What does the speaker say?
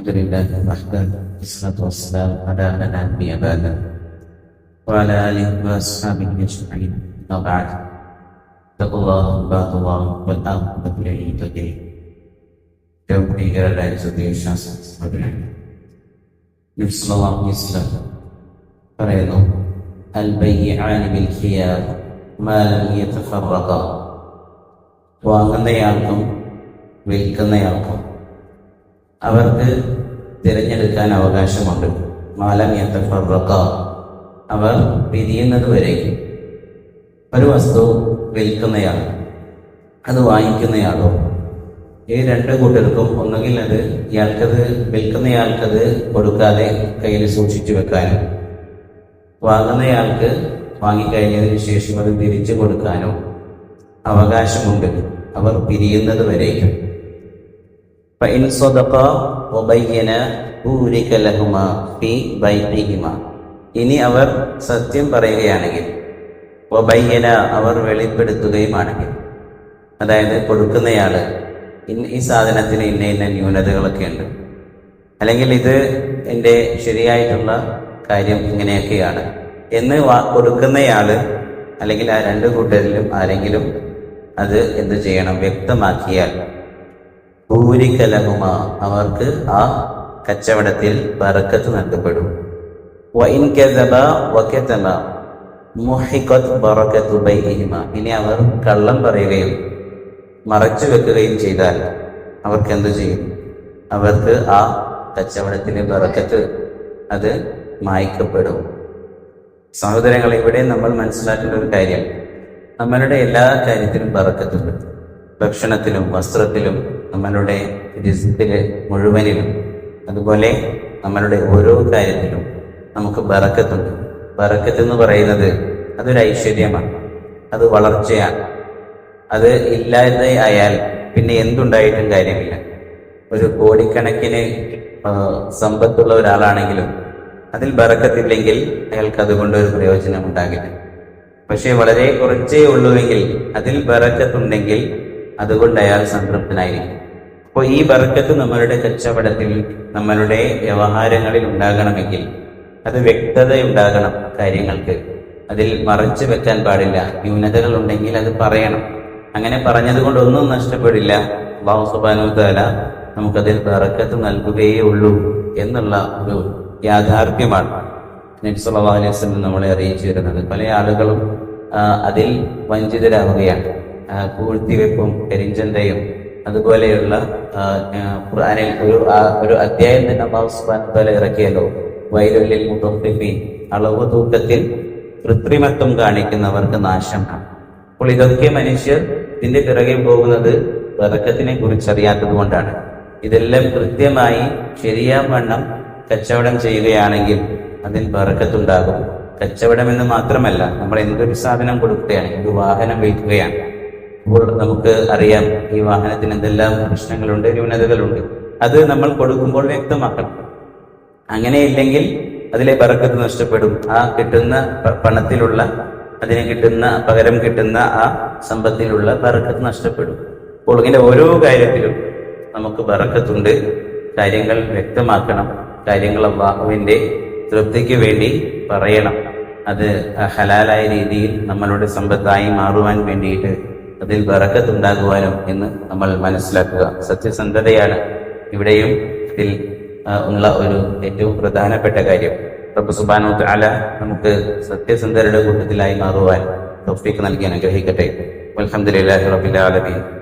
الحمد لله وحده والصلاة والسلام على من لا نبي بعده وعلى آله وأصحابه أجمعين أما بعد اتقوا الله عباد الله والآخرة للمتقين ഭീകരരായ വിശ്വാസം പറയുന്നു അൽ ബയ്യാനി ബിൽ ഖിയാർ മാ ലം യതഫറഖ വാങ്ങുന്നയാൾക്കും വിൽക്കുന്നയാൾക്കും അവർക്ക് തിരഞ്ഞെടുക്കാൻ അവകാശമുണ്ട്. മാലം യത്തഫറക്ക അവർ പിരിയുന്നത് വരെ ഒരു വസ്തു വിൽക്കുന്നയാൾ അത് വാങ്ങിക്കുന്നയാളോ. ഈ രണ്ട് കൂട്ടർക്കും ഒന്നുകിൽ അത് ഇയാൾക്കത് വിൽക്കുന്നയാൾക്കത് കൊടുക്കാതെ കയ്യിൽ സൂക്ഷിച്ചു വെക്കാനും വാങ്ങുന്നയാൾക്ക് വാങ്ങിക്കഴിഞ്ഞതിന് ശേഷം അത് തിരിച്ചു കൊടുക്കാനോ അവകാശമുണ്ട്. അവർ പിരിയുന്നത് വരേക്കും. فإن صدقا وبينا بورك لهما في بيعهما ഇനി അവർ സത്യം പറയുകയാണെങ്കിൽ വബയ്യന അവർ വെളിപ്പെടുത്തുകയുമാണെങ്കിൽ അതായത് കൊടുക്കുന്നയാള് ഇന്ന ഈ സാധനത്തിന് ഇന്ന ഇന്ന ന്യൂനതകളൊക്കെ ഉണ്ട് അല്ലെങ്കിൽ ഇത് എൻ്റെ ശരിയായിട്ടുള്ള കാര്യം ഇങ്ങനെയൊക്കെയാണ് എന്ന് വാ കൊടുക്കുന്നയാള് അല്ലെങ്കിൽ ആ രണ്ട് കൂട്ടരിലും ആരെങ്കിലും അത് എന്ത് ചെയ്യണം വ്യക്തമാക്കിയാൽ ഭൂരികലഹുമ അവർക്ക് ആ കച്ചവടത്തിൽ ബറക്കത്ത് നൽകപ്പെടും. ബൈഹിമ ഇനി അവർ കള്ളം പറയുകയും മറച്ചു വെക്കുകയും ചെയ്താൽ അവർക്ക് എന്തു ചെയ്യും? അവർക്ക് ആ കച്ചവടത്തിലെ ബറക്കത്ത് അത് മായ്ക്കപ്പെടും. സഹോദരങ്ങൾ ഇവിടെ നമ്മൾ മനസ്സിലാക്കേണ്ട ഒരു കാര്യം. നമ്മളുടെ എല്ലാ കാര്യത്തിലും ബറക്കത്തുണ്ട്. ഭക്ഷണത്തിലും വസ്ത്രത്തിലും നമ്മളുടെ രിസ്ക്കിൽ മുഴുവനിലും അതുപോലെ നമ്മളുടെ ഓരോ കാര്യത്തിലും നമുക്ക് ബറക്കത്തുണ്ട്. ബറക്കത്ത് എന്ന് പറയുന്നത് അതൊരു ഐശ്വര്യമാണ്. അത് വളർച്ചയാണ്. അത് ഇല്ലാതെ ആയാൽ പിന്നെ എന്തുണ്ടായിട്ടും കാര്യമില്ല. ഒരു കോടിക്കണക്കിന് സമ്പത്തുള്ള ഒരാളാണെങ്കിലും അതിൽ ബറക്കത്തില്ലെങ്കിൽ അയാൾക്ക് അതുകൊണ്ട് ഒരു പ്രയോജനം ഉണ്ടാകില്ല. പക്ഷേ വളരെ കുറച്ചേ ഉള്ളുവെങ്കിൽ അതിൽ ബറക്കത്തുണ്ടെങ്കിൽ അതുകൊണ്ട് അയാൾ സംതൃപ്തനായിരിക്കും. അപ്പോൾ ഈ ബർക്കത്ത് നമ്മളുടെ കച്ചവടത്തിൽ നമ്മളുടെ വ്യവഹാരങ്ങളിൽ ഉണ്ടാകണമെങ്കിൽ അത് വ്യക്തത ഉണ്ടാകണം കാര്യങ്ങൾക്ക്. അതിൽ മറച്ചു വെക്കാൻ പാടില്ല. ന്യൂനതകൾ ഉണ്ടെങ്കിൽ അത് പറയണം. അങ്ങനെ പറഞ്ഞത് കൊണ്ട് ഒന്നും നഷ്ടപ്പെടില്ല. അള്ളാഹു സുബാനുദാല നമുക്കതിൽ ബറക്കത്ത് നൽകുകയേ ഉള്ളൂ എന്നുള്ള ഒരു യാഥാർത്ഥ്യമാണ്. നബ്സല്ലാ നമ്മളെ അറിയിച്ചു വരുന്നത് പല ആളുകളും അതിൽ വഞ്ചിതരാവുകയാണ്. പൂഴ്ത്തിവെപ്പും കരിഞ്ചന്തയും അതുപോലെയുള്ള ഖുർആനിൽ ഒരു ഒരു അധ്യായം തന്നെ അള്ളാഹു സുബാൻ ഇറക്കിയല്ലോ. വയലുള്ളിൽ മുത്തഫിഫീൻ അളവ് തൂക്കത്തിൽ കൃത്രിമത്വം കാണിക്കുന്നവർക്ക് നാശം അപ്പോൾ ഇതൊക്കെ മനുഷ്യർ ഇതിന്റെ പിറകെ പോകുന്നത് ബറക്കത്തിനെ കുറിച്ചറിയാത്തത് കൊണ്ടാണ്. ഇതെല്ലാം കൃത്യമായി ശരിയാവണ്ണം കച്ചവടം ചെയ്യുകയാണെങ്കിൽ അതിൽ ബറക്കത്തുണ്ടാകും കച്ചവടം എന്ന് മാത്രമല്ല നമ്മൾ എന്തൊരു സാധനം കൊടുക്കുകയാണ് ഒരു വാഹനം വിൽക്കുകയാണ് നമുക്ക് അറിയാം ഈ വാഹനത്തിന് എന്തെല്ലാം പ്രശ്നങ്ങളുണ്ട് ന്യൂനതകളുണ്ട്. അത് നമ്മൾ കൊടുക്കുമ്പോൾ വ്യക്തമാക്കണം. അങ്ങനെയില്ലെങ്കിൽ അതിലെ പറക്കത്ത് നഷ്ടപ്പെടും. ആ കിട്ടുന്ന പണത്തിലുള്ള അതിന് കിട്ടുന്ന പകരം കിട്ടുന്ന ആ സമ്പത്തിലുള്ള പറക്കത്ത് നഷ്ടപ്പെടും. അപ്പോൾ ഇങ്ങനെ ഓരോ കാര്യത്തിലും നമുക്ക് പറക്കത്തുണ്ട്. കാര്യങ്ങൾ വ്യക്തമാക്കണം. കാര്യങ്ങൾ അള്ളാഹുവിന്റെ തൃപ്തിക്ക് വേണ്ടി പറയണം. അത് ഹലാലായ രീതിയിൽ നമ്മളുടെ സമ്പത്തായി മാറുവാൻ വേണ്ടിയിട്ട് അതിൽ വറക്കത്തുണ്ടാകുവാനും എന്ന് നമ്മൾ മനസ്സിലാക്കുക. സത്യസന്ധതയാണ് ഇവിടെയും ഇതിൽ ഉള്ള ഒരു ഏറ്റവും പ്രധാനപ്പെട്ട കാര്യം. റബ്ബ് സുബാനു നമുക്ക് സത്യസന്ധരുടെ കൂട്ടത്തിലായി മാറുവാൻ തൊഫീക്ക് നൽകി അനുഗ്രഹിക്കട്ടെ. അലഹമുല്ലാ റബിൻ